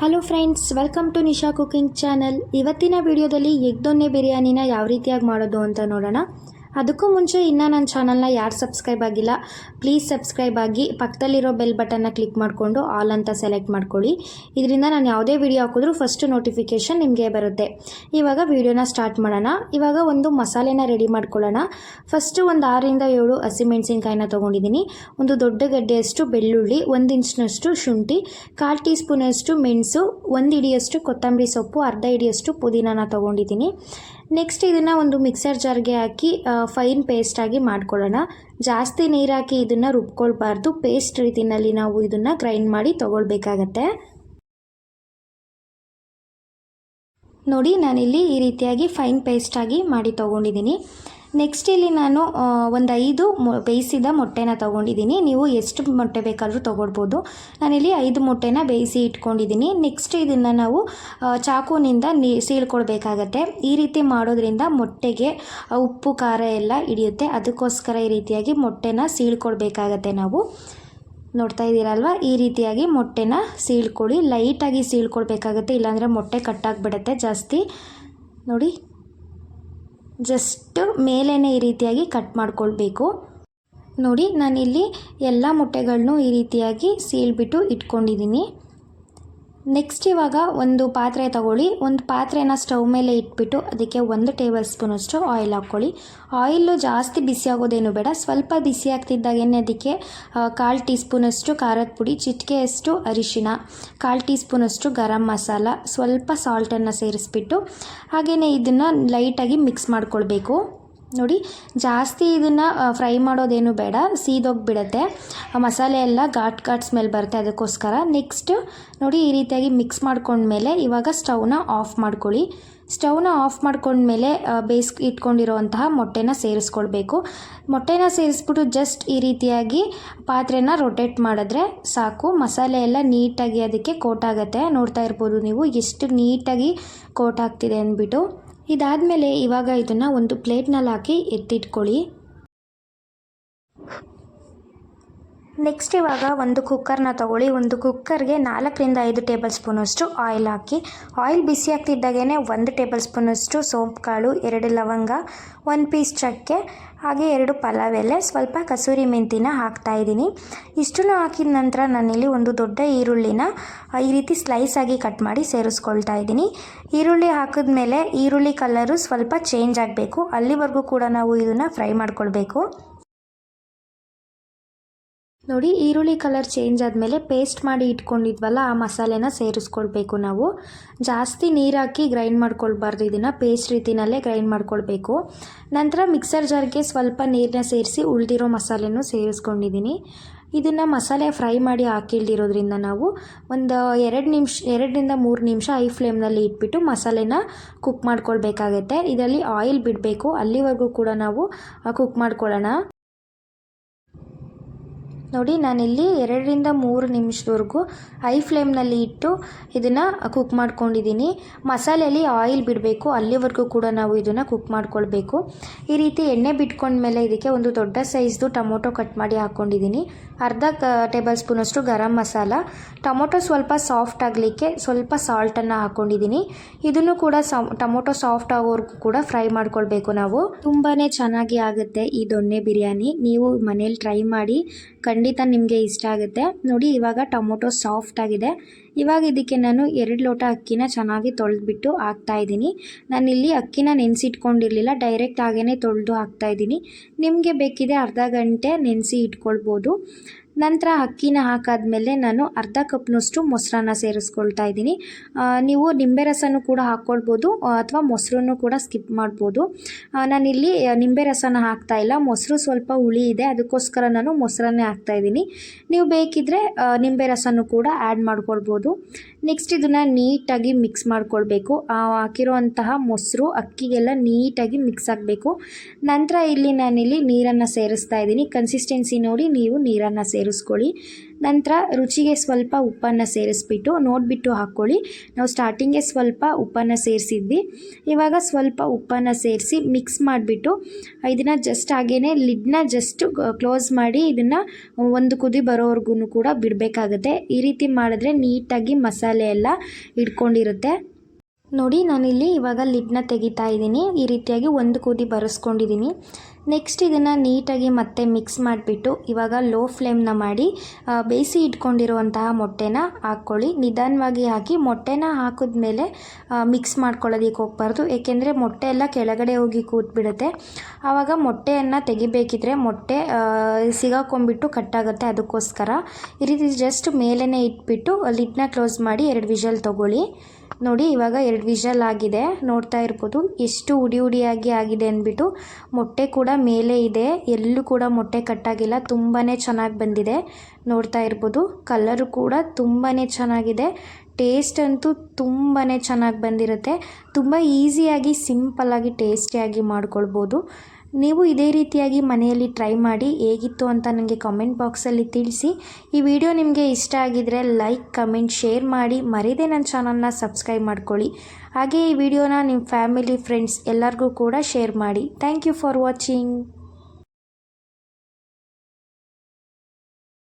Hello friends welcome to Nisha cooking channel ಇವತ್ತಿನ ವಿಡಿಯೋದಲ್ಲಿ egg ದೊನ್ನೆ ಬಿರಿಯಾನಿನ ಯಾವ ರೀತಿಯಾಗಿ ಮಾಡೋದು ಅಂತ ನೋಡೋಣ. ಅದಕ್ಕೂ ಮುಂಚೆ ಇನ್ನೂ ನನ್ನ ಚಾನಲ್ನ ಯಾರು ಸಬ್ಸ್ಕ್ರೈಬ್ ಆಗಿಲ್ಲ, ಪ್ಲೀಸ್ ಸಬ್ಸ್ಕ್ರೈಬ್ ಆಗಿ ಪಕ್ಕದಲ್ಲಿರೋ ಬೆಲ್ ಬಟನ್ನ ಕ್ಲಿಕ್ ಮಾಡಿಕೊಂಡು ಆಲ್ ಅಂತ ಸೆಲೆಕ್ಟ್ ಮಾಡ್ಕೊಳ್ಳಿ. ಇದರಿಂದ ನಾನು ಯಾವುದೇ ವಿಡಿಯೋ ಹಾಕಿದ್ರೂ ಫಸ್ಟ್ ನೋಟಿಫಿಕೇಷನ್ ನಿಮಗೆ ಬರುತ್ತೆ. ಇವಾಗ ವಿಡಿಯೋನ ಸ್ಟಾರ್ಟ್ ಮಾಡೋಣ. ಇವಾಗ ಒಂದು ಮಸಾಲೆನ ರೆಡಿ ಮಾಡ್ಕೊಳ್ಳೋಣ. ಫಸ್ಟು ಒಂದು ಆರರಿಂದ ಏಳು ಹಸಿಮೆಣಸಿನ್ಕಾಯಿನ ತೊಗೊಂಡಿದ್ದೀನಿ. ಒಂದು ದೊಡ್ಡ ಗಡ್ಡೆಯಷ್ಟು ಬೆಳ್ಳುಳ್ಳಿ, ಒಂದು ಇಂಚಿನಷ್ಟು ಶುಂಠಿ, ಕಾಲು ಟೀ ಸ್ಪೂನಷ್ಟು ಮೆಣಸು, ಒಂದು ಇಡಿಯಷ್ಟು ಕೊತ್ತಂಬರಿ ಸೊಪ್ಪು, ಅರ್ಧ ಇಡಿಯಷ್ಟು ಪುದೀನಾನ ತೊಗೊಂಡಿದ್ದೀನಿ. ನೆಕ್ಸ್ಟ್ ಇದನ್ನು ಒಂದು ಮಿಕ್ಸರ್ ಜಾರ್ಗೆ ಹಾಕಿ ಫೈನ್ ಪೇಸ್ಟಾಗಿ ಮಾಡ್ಕೊಳ್ಳೋಣ. ಜಾಸ್ತಿ ನೀರು ಹಾಕಿ ಇದನ್ನು ರುಬ್ಕೊಳ್ಬಾರ್ದು. ಪೇಸ್ಟ್ ರೀತಿಯಲ್ಲಿ ನಾವು ಇದನ್ನು ಗ್ರೈಂಡ್ ಮಾಡಿ ತೊಗೊಳ್ಬೇಕಾಗತ್ತೆ. ನೋಡಿ, ನಾನಿಲ್ಲಿ ಈ ರೀತಿಯಾಗಿ ಫೈನ್ ಪೇಸ್ಟಾಗಿ ಮಾಡಿ ತೊಗೊಂಡಿದ್ದೀನಿ. ನೆಕ್ಸ್ಟ್ ಇಲ್ಲಿ ನಾನು ಒಂದು ಐದು ಬೇಯಿಸಿದ ಮೊಟ್ಟೆನ ತೊಗೊಂಡಿದ್ದೀನಿ ನೀವು ಎಷ್ಟು ಮೊಟ್ಟೆ ಬೇಕಾದರೂ ತೊಗೊಳ್ಬೋದು. ನಾನಿಲ್ಲಿ ಐದು ಮೊಟ್ಟೆನ ಬೇಯಿಸಿ ಇಟ್ಕೊಂಡಿದ್ದೀನಿ ನೆಕ್ಸ್ಟ್ ಇದನ್ನು ನಾವು ಚಾಕುನಿಂದ ನೀ, ಸೀಳ್ಕೊಳ್ಬೇಕಾಗತ್ತೆ. ಈ ರೀತಿ ಮಾಡೋದ್ರಿಂದ ಮೊಟ್ಟೆಗೆ ಉಪ್ಪು, ಖಾರ ಎಲ್ಲ ಹಿಡಿಯುತ್ತೆ. ಅದಕ್ಕೋಸ್ಕರ ಈ ರೀತಿಯಾಗಿ ಮೊಟ್ಟೆನ ಸೀಳ್ಕೊಳ್ಬೇಕಾಗತ್ತೆ ನಾವು. ನೋಡ್ತಾ ಇದ್ದೀರಲ್ವ ಈ ರೀತಿಯಾಗಿ ಮೊಟ್ಟೆನ ಸೀಳ್ಕೊಳ್ಳಿ. ಲೈಟಾಗಿ ಸೀಳ್ಕೊಳ್ಬೇಕಾಗತ್ತೆ. ಇಲ್ಲಾಂದರೆ ಮೊಟ್ಟೆ ಕಟ್ಟಾಗಿಬಿಡತ್ತೆ ಜಾಸ್ತಿ. ನೋಡಿ. ಜಸ್ಟ್ ಮೇಲೇ ಈ ರೀತಿಯಾಗಿ ಕಟ್ ಮಾಡ್ಕೊಳ್ಬೇಕು. ನೋಡಿ ನಾನಿಲ್ಲಿ ಎಲ್ಲ ಮೊಟ್ಟೆಗಳನ್ನೂ ಈ ರೀತಿಯಾಗಿ ಸೀಳ್ಬಿಟ್ಟು ಇಟ್ಕೊಂಡಿದ್ದೀನಿ. ನೆಕ್ಸ್ಟ್ ಇವಾಗ ಒಂದು ಪಾತ್ರೆ ತಗೊಳ್ಳಿ. ಒಂದು ಪಾತ್ರೆನ ಸ್ಟವ್ ಮೇಲೆ ಇಟ್ಬಿಟ್ಟು ಅದಕ್ಕೆ ಒಂದು ಟೇಬಲ್ ಸ್ಪೂನಷ್ಟು ಆಯಿಲ್ ಹಾಕ್ಕೊಳ್ಳಿ. ಆಯಿಲು ಜಾಸ್ತಿ ಬಿಸಿ ಆಗೋದೇನು ಬೇಡ. ಸ್ವಲ್ಪ ಬಿಸಿ ಆಗ್ತಿದ್ದಾಗೇನೆ ಅದಕ್ಕೆ ಕಾಲು ಟೀ ಸ್ಪೂನಷ್ಟು ಖಾರದ ಪುಡಿ ಚಿಟಿಕೆಯಷ್ಟು ಅರಿಶಿನ ಕಾಲು ಟೀ ಸ್ಪೂನಷ್ಟು ಗರಂ ಮಸಾಲ, ಸ್ವಲ್ಪ ಸಾಲ್ಟನ್ನು ಸೇರಿಸ್ಬಿಟ್ಟು ಹಾಗೆಯೇ ಇದನ್ನು ಲೈಟಾಗಿ ಮಿಕ್ಸ್ ಮಾಡ್ಕೊಳ್ಬೇಕು. ನೋಡಿ, ಜಾಸ್ತಿ ಇದನ್ನು ಫ್ರೈ ಮಾಡೋದೇನು ಬೇಡ, ಸೀದೋಗಿಬಿಡತ್ತೆ. ಮಸಾಲೆ ಎಲ್ಲ ಘಾಟ್ ಘಾಟ್ ಸ್ಮೆಲ್ ಬರುತ್ತೆ ಅದಕ್ಕೋಸ್ಕರ. ನೆಕ್ಸ್ಟ್ ನೋಡಿ, ಈ ರೀತಿಯಾಗಿ ಮಿಕ್ಸ್ ಮಾಡ್ಕೊಂಡ್ಮೇಲೆ ಇವಾಗ ಸ್ಟವ್ನ ಆಫ್ ಮಾಡ್ಕೊಳ್ಳಿ. ಸ್ಟವ್ನ ಆಫ್ ಮಾಡ್ಕೊಂಡ್ಮೇಲೆ ಬೇಸ್ ಇಟ್ಕೊಂಡಿರೋವಂತಹ ಮೊಟ್ಟೆನ ಸೇರಿಸ್ಕೊಳ್ಬೇಕು. ಮೊಟ್ಟೆನ ಸೇರಿಸ್ಬಿಟ್ಟು ಜಸ್ಟ್ ಈ ರೀತಿಯಾಗಿ ಪಾತ್ರೆನ ರೊಟೇಟ್ ಮಾಡಿದ್ರೆ ಸಾಕು. ಮಸಾಲೆ ಎಲ್ಲ ನೀಟಾಗಿ ಅದಕ್ಕೆ ಕೋಟ್ ಆಗುತ್ತೆ. ನೋಡ್ತಾ ಇರ್ಬೋದು ನೀವು ಎಷ್ಟು ನೀಟಾಗಿ ಕೋಟ್ ಆಗ್ತಿದೆ ಅಂದ್ಬಿಟ್ಟು. ಇದಾದಮೇಲೆ ಇವಾಗ ಇದನ್ನು ಒಂದು ಪ್ಲೇಟ್ನಲ್ಲಿ ಹಾಕಿ ಎತ್ತಿಟ್ಕೊಳ್ಳಿ. ನೆಕ್ಸ್ಟ್ ಇವಾಗ ಒಂದು ಕುಕ್ಕರ್ನ ತಗೊಳ್ಳಿ. ಒಂದು ಕುಕ್ಕರ್ಗೆ ನಾಲ್ಕರಿಂದ ಐದು ಟೇಬಲ್ ಸ್ಪೂನಷ್ಟು ಆಯಿಲ್ ಹಾಕಿ. ಆಯಿಲ್ ಬಿಸಿ ಆಗ್ತಿದ್ದಾಗೇ ಒಂದು ಟೇಬಲ್ ಸ್ಪೂನಷ್ಟು ಸೋಂಪು ಕಾಳು ಎರಡು ಲವಂಗ ಒಂದು ಪೀಸ್ ಚಕ್ಕೆ, ಹಾಗೆ ಎರಡು ಪಲಾವ್ ಎಲೆ ಸ್ವಲ್ಪ ಕಸೂರಿ ಮೆಂತಿನ ಹಾಕ್ತಾ ಇದ್ದೀನಿ. ಇಷ್ಟನ್ನು ಹಾಕಿದ ನಂತರ ನಾನಿಲ್ಲಿ ಒಂದು ದೊಡ್ಡ ಈರುಳ್ಳಿನ ಈ ರೀತಿ ಸ್ಲೈಸ್ ಆಗಿ ಕಟ್ ಮಾಡಿ ಸೇರಿಸ್ಕೊಳ್ತಾ ಇದ್ದೀನಿ. ಈರುಳ್ಳಿ ಹಾಕಿದ್ಮೇಲೆ ಈರುಳ್ಳಿ ಕಲರು ಸ್ವಲ್ಪ ಚೇಂಜ್ ಆಗಬೇಕು. ಅಲ್ಲಿವರೆಗೂ ಕೂಡ ನಾವು ಇದನ್ನು ಫ್ರೈ ಮಾಡ್ಕೊಳ್ಬೇಕು. ನೋಡಿ, ಈರುಳ್ಳಿ ಕಲರ್ ಚೇಂಜ್ ಆದಮೇಲೆ ಪೇಸ್ಟ್ ಮಾಡಿ ಇಟ್ಕೊಂಡಿದ್ವಲ್ಲ, ಆ ಮಸಾಲೆನ ಸೇರಿಸ್ಕೊಳ್ಬೇಕು ನಾವು. ಜಾಸ್ತಿ ನೀರು ಹಾಕಿ ಗ್ರೈಂಡ್ ಮಾಡ್ಕೊಳ್ಬಾರ್ದು, ಇದನ್ನು ಪೇಸ್ಟ್ ರೀತಿನಲ್ಲೇ ಗ್ರೈಂಡ್ ಮಾಡ್ಕೊಳ್ಬೇಕು. ನಂತರ ಮಿಕ್ಸರ್ ಜಾರ್ಗೆ ಸ್ವಲ್ಪ ನೀರನ್ನ ಸೇರಿಸಿ ಉಳಿದಿರೋ ಮಸಾಲೆನೂ ಸೇರಿಸ್ಕೊಂಡಿದ್ದೀನಿ. ಇದನ್ನು ಮಸಾಲೆ ಫ್ರೈ ಮಾಡಿ ಹಾಕಿಲ್ದಿರೋದ್ರಿಂದ ನಾವು ಒಂದು ಎರಡು ನಿಮಿಷ, ಎರಡರಿಂದ ಮೂರು ನಿಮಿಷ ಐ ಫ್ಲೇಮ್ನಲ್ಲಿ ಇಟ್ಬಿಟ್ಟು ಮಸಾಲೆನ ಕುಕ್ ಮಾಡ್ಕೊಳ್ಬೇಕಾಗತ್ತೆ. ಇದರಲ್ಲಿ ಆಯಿಲ್ ಬಿಡಬೇಕು. ಅಲ್ಲಿವರೆಗೂ ಕೂಡ ನಾವು ಕುಕ್ ಮಾಡ್ಕೊಳ್ಳೋಣ. ನೋಡಿ, ನಾನಿಲ್ಲಿ ಎರಡರಿಂದ ಮೂರು ನಿಮಿಷದವರೆಗೂ ಐ ಫ್ಲೇಮ್ನಲ್ಲಿ ಇಟ್ಟು ಇದನ್ನು ಕುಕ್ ಮಾಡ್ಕೊಂಡಿದ್ದೀನಿ. ಮಸಾಲೆಯಲ್ಲಿ ಆಯಿಲ್ ಬಿಡಬೇಕು. ಅಲ್ಲಿವರೆಗೂ ಕೂಡ ನಾವು ಇದನ್ನು ಕುಕ್ ಮಾಡ್ಕೊಳ್ಬೇಕು. ಈ ರೀತಿ ಎಣ್ಣೆ ಬಿಟ್ಕೊಂಡ ಮೇಲೆ ಇದಕ್ಕೆ ಒಂದು ದೊಡ್ಡ ಸೈಜ್ದು ಟೊಮೊಟೊ ಕಟ್ ಮಾಡಿ ಹಾಕ್ಕೊಂಡಿದ್ದೀನಿ ಅರ್ಧ ಕ ಟೇಬಲ್ ಸ್ಪೂನಷ್ಟು ಗರಂ ಮಸಾಲ. ಟೊಮೊಟೊ ಸ್ವಲ್ಪ ಸಾಫ್ಟ್ ಆಗಲಿಕ್ಕೆ ಸ್ವಲ್ಪ ಸಾಲ್ಟನ್ನು ಹಾಕ್ಕೊಂಡಿದ್ದೀನಿ ಇದನ್ನು ಕೂಡ ಟೊಮೊಟೊ ಸಾಫ್ಟ್ ಆಗೋವರೆಗೂ ಕೂಡ ಫ್ರೈ ಮಾಡ್ಕೊಳ್ಬೇಕು ನಾವು. ತುಂಬಾ ಚೆನ್ನಾಗಿ ಆಗುತ್ತೆ ಈ ದೊಣ್ಣೆ ಬಿರಿಯಾನಿ. ನೀವು ಮನೇಲಿ ಟ್ರೈ ಮಾಡಿ ಖಂಡಿತ ನಿಮಗೆ ಇಷ್ಟ ಆಗುತ್ತೆ. ನೋಡಿ, ಇವಾಗ ಟೊಮೊಟೊ ಸಾಫ್ಟ್ ಆಗಿದೆ. ಇವಾಗ ಇದಕ್ಕೆ ನಾನು ಎರಡು ಲೋಟ ಅಕ್ಕಿನ ಚೆನ್ನಾಗಿ ತೊಳೆದ್ಬಿಟ್ಟು ಹಾಕ್ತಾ ಇದ್ದೀನಿ. ನಾನಿಲ್ಲಿ ಅಕ್ಕಿನ ನೆನೆಸಿಟ್ಕೊಂಡಿರಲಿಲ್ಲ ಡೈರೆಕ್ಟ್ ಹಾಗೇ ತೊಳೆದು ಹಾಕ್ತಾ ಇದ್ದೀನಿ. ನಿಮಗೆ ಬೇಕಿದೆ ಅರ್ಧ ಗಂಟೆ ನೆನೆಸಿ ಇಟ್ಕೊಳ್ಬೋದು. ನಂತರ ಅಕ್ಕಿನ ಹಾಕಾದಮೇಲೆ ನಾನು ಅರ್ಧ ಕಪ್ನಷ್ಟು ಮೊಸರನ್ನ ಸೇರಿಸ್ಕೊಳ್ತಾ ಇದ್ದೀನಿ. ನೀವು ನಿಂಬೆ ರಸನೂ ಕೂಡ ಹಾಕ್ಕೊಳ್ಬೋದು ಅಥವಾ ಮೊಸರನ್ನು ಕೂಡ ಸ್ಕಿಪ್ ಮಾಡ್ಬೋದು. ನಾನಿಲ್ಲಿ ನಿಂಬೆ ರಸನ ಹಾಕ್ತಾ ಇಲ್ಲ, ಮೊಸರು ಸ್ವಲ್ಪ ಹುಳಿ ಇದೆ, ಅದಕ್ಕೋಸ್ಕರ ನಾನು ಮೊಸರನ್ನೇ ಹಾಕ್ತಾ ಇದ್ದೀನಿ. ನೀವು ಬೇಕಿದ್ದರೆ ನಿಂಬೆ ರಸನೂ ಕೂಡ ಆ್ಯಡ್ ಮಾಡ್ಕೊಳ್ಬೋದು. ನೆಕ್ಸ್ಟ್ ಇದನ್ನು ನೀಟಾಗಿ ಮಿಕ್ಸ್ ಮಾಡ್ಕೊಳ್ಬೇಕು. ಹಾಕಿರುವಂತಹ ಮೊಸರು, ಅಕ್ಕಿಗೆಲ್ಲ ನೀಟಾಗಿ ಮಿಕ್ಸ್ ಆಗಬೇಕು ನಂತರ ಇಲ್ಲಿ ನಾನಿಲ್ಲಿ ನೀರನ್ನು ಸೇರಿಸ್ತಾ ಇದ್ದೀನಿ. ಕನ್ಸಿಸ್ಟೆನ್ಸಿ ನೋಡಿ ನೀವು ನೀರನ್ನು ಸೇರಿಸ್ಕೊಳ್ಳಿ. ನಂತರ ರುಚಿಗೆ ಸ್ವಲ್ಪ ಉಪ್ಪನ್ನು ಸೇರಿಸ್ಬಿಟ್ಟು ನೋಡಿಬಿಟ್ಟು ಹಾಕ್ಕೊಳ್ಳಿ. ನಾವು ಸ್ಟಾರ್ಟಿಂಗೇ ಸ್ವಲ್ಪ ಉಪ್ಪನ್ನು ಸೇರಿಸಿದ್ವಿ. ಇವಾಗ ಸ್ವಲ್ಪ ಉಪ್ಪನ್ನು ಸೇರಿಸಿ ಮಿಕ್ಸ್ ಮಾಡಿಬಿಟ್ಟು ಇದನ್ನು ಜಸ್ಟ್ ಹಾಗೇ ಲಿಡ್ನ ಜಸ್ಟ್ ಕ್ಲೋಸ್ ಮಾಡಿ ಇದನ್ನು ಒಂದು ಕುದಿ ಬರೋವರೆಗೂ ಕೂಡ ಬಿಡಬೇಕಾಗುತ್ತೆ. ಈ ರೀತಿ ಮಾಡಿದ್ರೆ ನೀಟಾಗಿ ಮಸಾಲೆ ಎಲ್ಲ ಇಟ್ಕೊಂಡಿರುತ್ತೆ ನೋಡಿ, ನಾನಿಲ್ಲಿ ಇವಾಗ ಲಿಡ್ನ ತೆಗಿತಾ ಇದ್ದೀನಿ. ಈ ರೀತಿಯಾಗಿ ಒಂದು ಕೂದಿ ಬರೆಸ್ಕೊಂಡಿದ್ದೀನಿ. ನೆಕ್ಸ್ಟ್ ಇದನ್ನು ನೀಟಾಗಿ ಮತ್ತೆ ಮಿಕ್ಸ್ ಮಾಡಿಬಿಟ್ಟು ಇವಾಗ ಲೋ ಫ್ಲೇಮ್ನ ಮಾಡಿ ಬೇಯಿಸಿ ಇಟ್ಕೊಂಡಿರುವಂತಹ ಮೊಟ್ಟೆನ ಹಾಕ್ಕೊಳ್ಳಿ. ನಿಧಾನವಾಗಿ ಹಾಕಿ ಮೊಟ್ಟೆನ ಹಾಕಿದ್ಮೇಲೆ ಮಿಕ್ಸ್ ಮಾಡ್ಕೊಳ್ಳೋದಕ್ಕೆ ಹೋಗ್ಬಾರ್ದು. ಏಕೆಂದರೆ ಮೊಟ್ಟೆ ಎಲ್ಲ ಕೆಳಗಡೆ ಹೋಗಿ ಕೂತ್ಬಿಡುತ್ತೆ. ಆವಾಗ ಮೊಟ್ಟೆಯನ್ನು ತೆಗಿಬೇಕಿದ್ರೆ ಮೊಟ್ಟೆ ಸಿಗಾಕೊಂಬಿಟ್ಟು ಕಟ್ಟಾಗುತ್ತೆ ಅದಕ್ಕೋಸ್ಕರ. ಈ ರೀತಿ ಜಸ್ಟ್ ಮೇಲೇ ಇಟ್ಬಿಟ್ಟು ಲಿಡ್ನ ಕ್ಲೋಸ್ ಮಾಡಿ ಎರಡು ವಿಷಲ್ ತೊಗೊಳ್ಳಿ. ನೋಡಿ, ಇವಾಗ ಎರಡು ವಿಷಲ್ ಆಗಿದೆ. ನೋಡ್ತಾ ಇರ್ಬೋದು. ಎಷ್ಟು ಉಡಿ ಉಡಿಯಾಗಿ ಆಗಿದೆ ಅಂದ್ಬಿಟ್ಟು ಮೊಟ್ಟೆ ಕೂಡ ಮೇಲೆ ಇದೆ. ಎಲ್ಲೂ ಕೂಡ ಮೊಟ್ಟೆ ಕಟ್ಟಾಗಿಲ್ಲ ತುಂಬಾ ಚೆನ್ನಾಗಿ ಬಂದಿದೆ. ನೋಡ್ತಾ ಇರ್ಬೋದು. ಕಲರು ಕೂಡ ತುಂಬಾ ಚೆನ್ನಾಗಿದೆ. ಟೇಸ್ಟ್ ಅಂತೂ ತುಂಬಾ ಚೆನ್ನಾಗಿ ಬಂದಿರುತ್ತೆ. ತುಂಬ ಈಸಿಯಾಗಿ ಸಿಂಪಲ್ಲಾಗಿ ಟೇಸ್ಟಿಯಾಗಿ ಮಾಡ್ಕೊಳ್ಬೋದು. ನೀವು ಇದೇ ರೀತಿಯಾಗಿ ಮನೆಯಲ್ಲಿ ಟ್ರೈ ಮಾಡಿ ಹೇಗಿತ್ತು ಅಂತ ನನಗೆ ಕಮೆಂಟ್ ಬಾಕ್ಸಲ್ಲಿ ತಿಳಿಸಿ. ಈ ವಿಡಿಯೋ ನಿಮಗೆ ಇಷ್ಟ ಆಗಿದರೆ ಲೈಕ್ ಕಮೆಂಟ್ ಶೇರ್ ಮಾಡಿ. ಮರೀದೆ ನನ್ನ ಚಾನಲ್ನ ಸಬ್ಸ್ಕ್ರೈಬ್ ಮಾಡ್ಕೊಳ್ಳಿ. ಹಾಗೆ ಈ ವಿಡಿಯೋನ ನಿಮ್ಮ ಫ್ಯಾಮಿಲಿ ಫ್ರೆಂಡ್ಸ್ ಎಲ್ಲರಿಗೂ ಕೂಡ ಶೇರ್ ಮಾಡಿ. Thank you for watching